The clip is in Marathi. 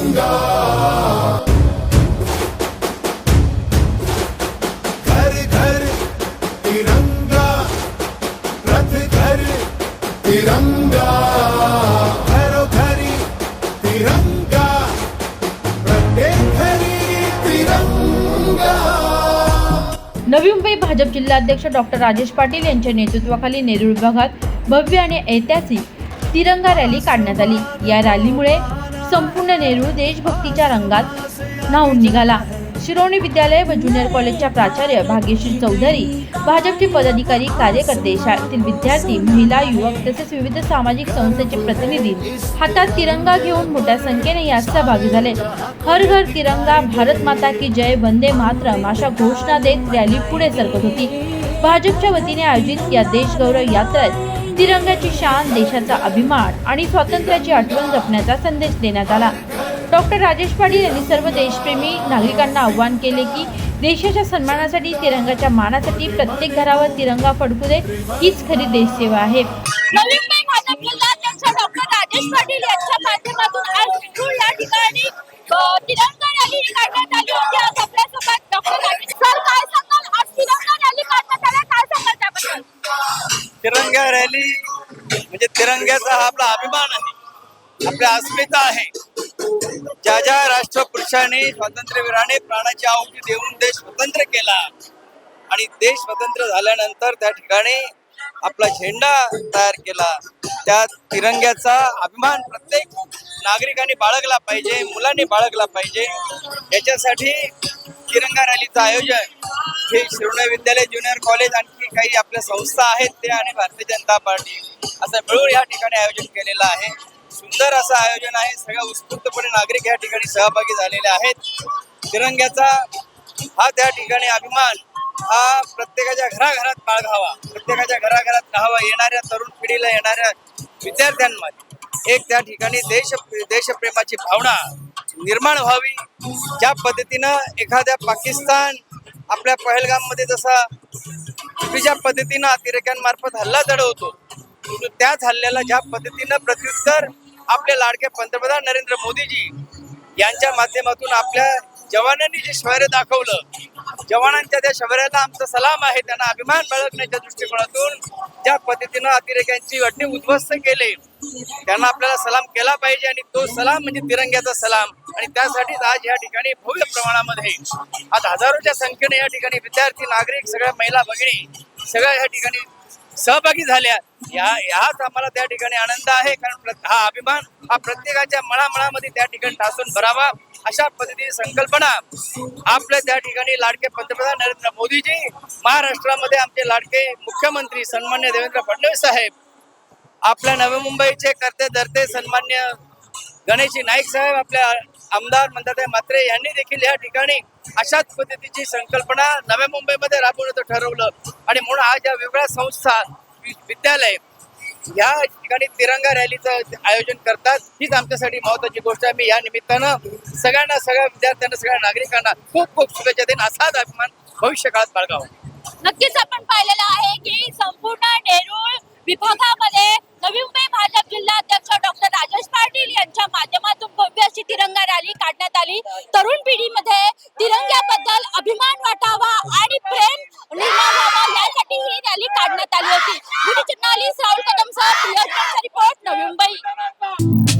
तिरंगा घर घर तिरंगा रथ घर तिरंगा घरोघरी तिरंगा प्रत्येक घरी तिरंगा नवी मुंबई भाजप जिल्हाध्यक्ष डॉक्टर राजेश पाटील यांच्या नेतृत्वाखाली नेरूळ विभागात भव्य आणि ऐतिहासिक तिरंगा रॅली काढण्यात आली. या रॅलीमुळे संपूर्ण नेहरू देशभक्तीच्या रंगात न्हावून निघाला. शिरोणी विद्यालय व ज्युनियर कॉलेजच्या प्राचार्य भाग्यश्री चौधरी भाजपचे पदाधिकारी कार्यकर्ते शाळेतील विद्यार्थी महिला युवक तसेच विविध सामाजिक संस्थेचे प्रतिनिधी हातात तिरंगा घेऊन मोठ्या संख्येने यात सहभागी झाले. हर घर तिरंगा भारत माता की जय वंदे मातरम अशा घोषणा देत रॅली पुढे सरकत होती. भाजपच्या वतीने आयोजित या देशगौरव यात्रेत तिरंग्याची शान देशाचा अभिमान आणि स्वातंत्र्याची आठवण जपण्याचा संदेश देण्यात आला. डॉक्टर राजेश पाटील यांनी सर्व देशप्रेमी नागरिकांना आव्हान केले की देशाच्या सन्मानासाठी तिरंगाच्या मानासाठी प्रत्येक घरावर तिरंगा फडकू दे हीच खरी देशसेवा आहे. डॉक्टर राजेश पाटील यांच्या माध्यमातून आज या ठिकाणी तिरंगा रॅली म्हणजे तिरंग्याचा हा आपला अभिमान आहे. आपल्या अस्मिता आहे. ज्या ज्या राष्ट्रपुरुषांनी स्वातंत्र्यवीराने प्राणाची आहुती देऊन देश स्वतंत्र केला आणि देश स्वतंत्र झाल्यानंतर त्या ठिकाणी आपला झेंडा तयार केला. त्या तिरंग्याचा अभिमान प्रत्येक नागरिकांनी बाळगला पाहिजे मुलांनी बाळगला पाहिजे. याच्यासाठी तिरंगा रॅलीचं आयोजन हे शिरोडे विद्यालय ज्युनियर कॉलेज आणखी काही आपल्या संस्था आहेत ते आणि भारतीय जनता पार्टी असं मिळून या ठिकाणी आयोजन केलेलं आहे. सुंदर असं आयोजन आहे. सगळ्या उत्स्फूर्तपणे नागरिक या ठिकाणी सहभागी झालेले आहेत. तिरंग्याचा हा त्या ठिकाणी अभिमान हा प्रत्येकाच्या घराघरात बाळगावा प्रत्येकाच्या घराघरात राहावा येणाऱ्या तरुण पिढीला येणाऱ्या विद्यार्थ्यांमध्ये एक त्या ठिकाणी देश देशप्रेमाची भावना निर्माण व्हावी. ज्या पद्धतीनं एखाद्या पाकिस्तान आपल्या पहलगाममध्ये जसा चुकीच्या पद्धतीनं अतिरेक्यांमार्फत हल्ला चढवतो त्याच हल्ल्याला ज्या पद्धतीनं प्रत्युत्तर आपले लाडके पंतप्रधान नरेंद्र मोदीजी यांच्या माध्यमातून आपल्या जवानांनी जे शौर्य दाखवलं जवानांच्या त्या शौर्याला आमचा सलाम आहे त्यांना अभिमान बाळगण्याच्या दृष्टिकोनातून ज्या पद्धतीनं अतिरेक्यांची घटने उद्ध्वस्त केले त्यांना आपल्याला सलाम केला पाहिजे आणि तो सलाम म्हणजे तिरंग्याचा सलाम. आणि त्यासाठीच आज या ठिकाणी भव्य प्रमाणामध्ये आज हजारोच्या संख्येने या ठिकाणी विद्यार्थी नागरिक सगळ्या महिला भगिनी सगळ्या या ठिकाणी सहभागी झाल्या. या याच आम्हाला त्या ठिकाणी आनंद आहे कारण हा अभिमान हा प्रत्येकाच्या मळामळामध्ये त्या ठिकाणी ठासून भरावा. अशा पद्धतीची संकल्पना आपल्या त्या ठिकाणी लाडके पंतप्रधान नरेंद्र मोदीजी महाराष्ट्रामध्ये आमचे लाडके मुख्यमंत्री सन्मान्य देवेंद्र फडणवीस साहेब आपल्या नवी मुंबईचे करते धरते सन्मान्य गणेशजी नाईक साहेब आपल्या आमदार म्हणतात मात्रे यांनी देखील या ठिकाणी अशाच पद्धतीची संकल्पना नव्या मुंबईमध्ये राबवण्याचं ठरवलं. आणि म्हणून आज या वेगळ्या संस्था वि- विद्यालय या ठिकाणी तिरंगा रॅलीचं आयोजन करतात. हीच आमच्यासाठी महत्वाची गोष्ट आहे. मी या निमित्तानं सगळ्यांना सगळ्या विद्यार्थ्यांना सगळ्या नागरिकांना खूप खूप शुभेच्छा देईन. असाच अभिमान भविष्य काळात बाळगावा. नक्कीच आपण पाहिलेलं आहे की संपूर्ण नेरूळ विभागामध्ये you